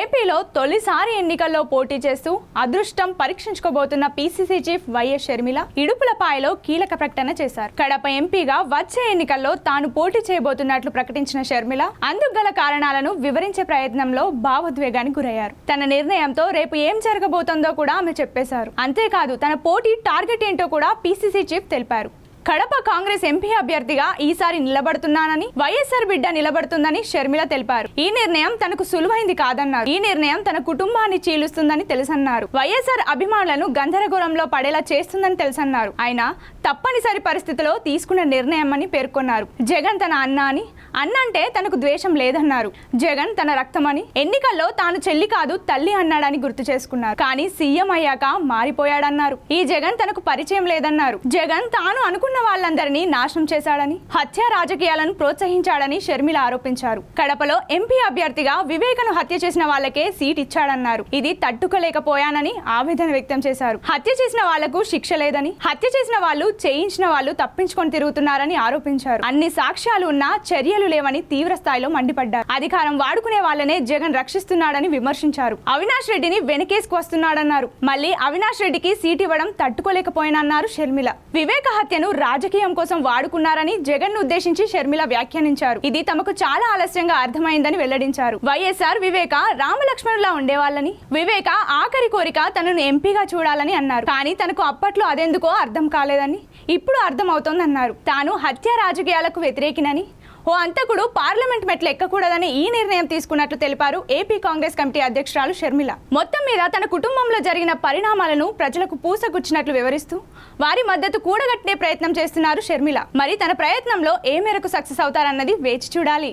ఏపీలో తొలిసారి ఎన్నికల్లో పోటీ చేస్తూ అదృష్టం పరీక్షించుకోబోతున్న పీసీసీ చీఫ్ వైఎస్ షర్మిల ఇడుపులపాయలో కీలక ప్రకటన చేశారు. కడప ఎంపీగా వచ్చే ఎన్నికల్లో తాను పోటీ చేయబోతున్నట్లు ప్రకటించిన షర్మిల అందుకు గల కారణాలను వివరించే ప్రయత్నంలో భావోద్వేగానికి గురయ్యారు. తన నిర్ణయంతో రేపు ఏం జరగబోతుందో కూడా ఆమె చెప్పేశారు. అంతేకాదు తన పోటీ టార్గెట్ ఏంటో కూడా పీసీసీ చీఫ్ తెలిపారు. కడప కాంగ్రెస్ ఎంపీ అభ్యర్థిగా ఈసారి నిలబడుతున్నానని వైఎస్ఆర్ బిడ్డ నిలబడుతుందని షర్మిల తెలిపారు. ఈ నిర్ణయం తనకు సులువైంది కాదన్నారు. ఈ నిర్ణయం తన కుటుంబాన్ని చీలుస్తుందని తెలుసన్నారు. వైఎస్ఆర్ అభిమానులను గందరగోళంలో పడేలా చేస్తుందని తెలుసన్నారు. ఆయన తప్పనిసరి పరిస్థితిలో తీసుకున్న నిర్ణయం అని పేర్కొన్నారు. జగన్ తన అన్న అని అన్న అంటే తనకు ద్వేషం లేదన్నారు. జగన్ తన రక్తమని ఎన్నికల్లో తాను చెల్లి కాదు తల్లి అన్నాడని గుర్తు చేసుకున్నారు. కానీ సీఎం అయ్యాక మారిపోయాడన్నారు. ఈ జగన్ తనకు పరిచయం లేదన్నారు. జగన్ తాను అనుకున్న వాళ్ళందరినీ నాశనం చేశాడని హత్య రాజకీయాలను ప్రోత్సహించాడని షర్మిల ఆరోపించారు. కడపలో ఎంపీ అభ్యర్థిగా వివేకను హత్య చేసిన వాళ్ళకే సీట్ ఇచ్చాడన్నారు. ఇది తట్టుకోలేకపోయానని ఆవేదన వ్యక్తం చేశారు. హత్య చేసిన వాళ్ళకు శిక్ష లేదని హత్య చేసిన వాళ్ళు చేయించిన వాళ్ళు తప్పించుకొని తిరుగుతున్నారని ఆరోపించారు. అన్ని సాక్ష్యాలు ఉన్నా చర్యలు లేవని తీవ్ర స్థాయిలో మండిపడ్డారు. అధికారం వాడుకునే వాళ్ళనే జగన్ రక్షిస్తున్నాడని విమర్శించారు. అవినాష్ రెడ్డిని వెనకేసుకు వస్తున్నాడన్నారు. మళ్ళీ అవినాష్ రెడ్డికి సీట్ ఇవ్వడం తట్టుకోలేకపోయానన్నారు షర్మిల. వివేక హత్యను రాజకీయం కోసం వాడుకున్నారని జగన్ ఉద్దేశించి షర్మిల వ్యాఖ్యానించారు. ఇది తమకు చాలా ఆలస్యంగా అర్థమైందని వెల్లడించారు. వైఎస్ఆర్ వివేక రామలక్ష్మణులా ఉండేవాళ్ళని వివేక ఆఖరి కోరిక తనను ఎంపీగా చూడాలని అన్నారు. కానీ తనకు అప్పట్లో అదెందుకో అర్థం కాలేదని ఇప్పుడు అర్థం అవుతోందన్నారు తాను హత్య రాజకీయాలకు వ్యతిరేకినని ఓ అంతకుడు పార్లమెంట్ మెట్లు ఎక్కకూడదని ఈ నిర్ణయం తీసుకున్నట్లు తెలిపారు ఏపీ కాంగ్రెస్ కమిటీ అధ్యక్షురాలు షర్మిల. మొత్తం మీద తన కుటుంబంలో జరిగిన పరిణామాలను ప్రజలకు పూసగుచ్చినట్లు వివరిస్తూ వారి మద్దతు కూడగట్టే ప్రయత్నం చేస్తున్నారు షర్మిల. మరి తన ప్రయత్నంలో ఏ మేరకు సక్సెస్ అవుతారన్నది వేచి చూడాలి.